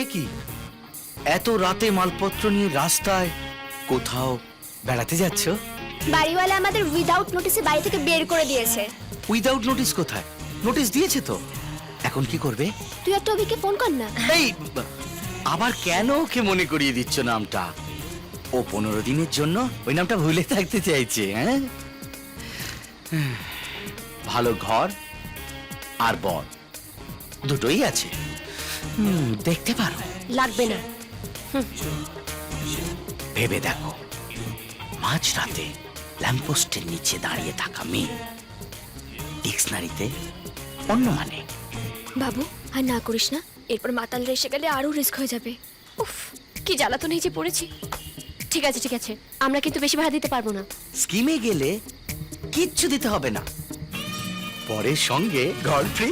এ কি? এত রাতে মালপত্র নিয়ে রাস্তায় কোথাও বেড়াতে যাচ্ছ? বাড়িওয়ালা আমাদের উইদাউট নোটিসে বাড়ি থেকে বের করে দিয়েছে। উইদাউট নোটিস কোথায়? নোটিস দিয়েছে তো? এখন কি করবে? তুই একটা অভিকে ফোন কর না। এই আবার কেন ওকে মনে করিয়ে দিচ্ছ নামটা? ও পনেরো দিনের জন্য ওই নামটা ভুলে থাকতে চাইছে হ্যাঁ? ভালো ঘর আর বর দুটোই আছে। হুম, দেখতে পারো। লাগবে না। ভেবে দেখো মাঝরাতে ল্যাম্পোস্টের নিচে দাঁড়িয়ে থাকা মেয়ে ডিকশনারিতে অন্য মানে। বাবু আর না করিস না এরপর মাতালরা এসে গেলে আরও রিস্ক হয়ে যাবে। উফ কি জ্বালাতন এই যে পড়েছি। ঠিক আছে ঠিক আছে আমরা কিন্তু বেশি ভাড়া দিতে পারব না। স্কিমে গেলে কিচ্ছু দিতে হবে না। পরের সঙ্গে ঘর ফ্রি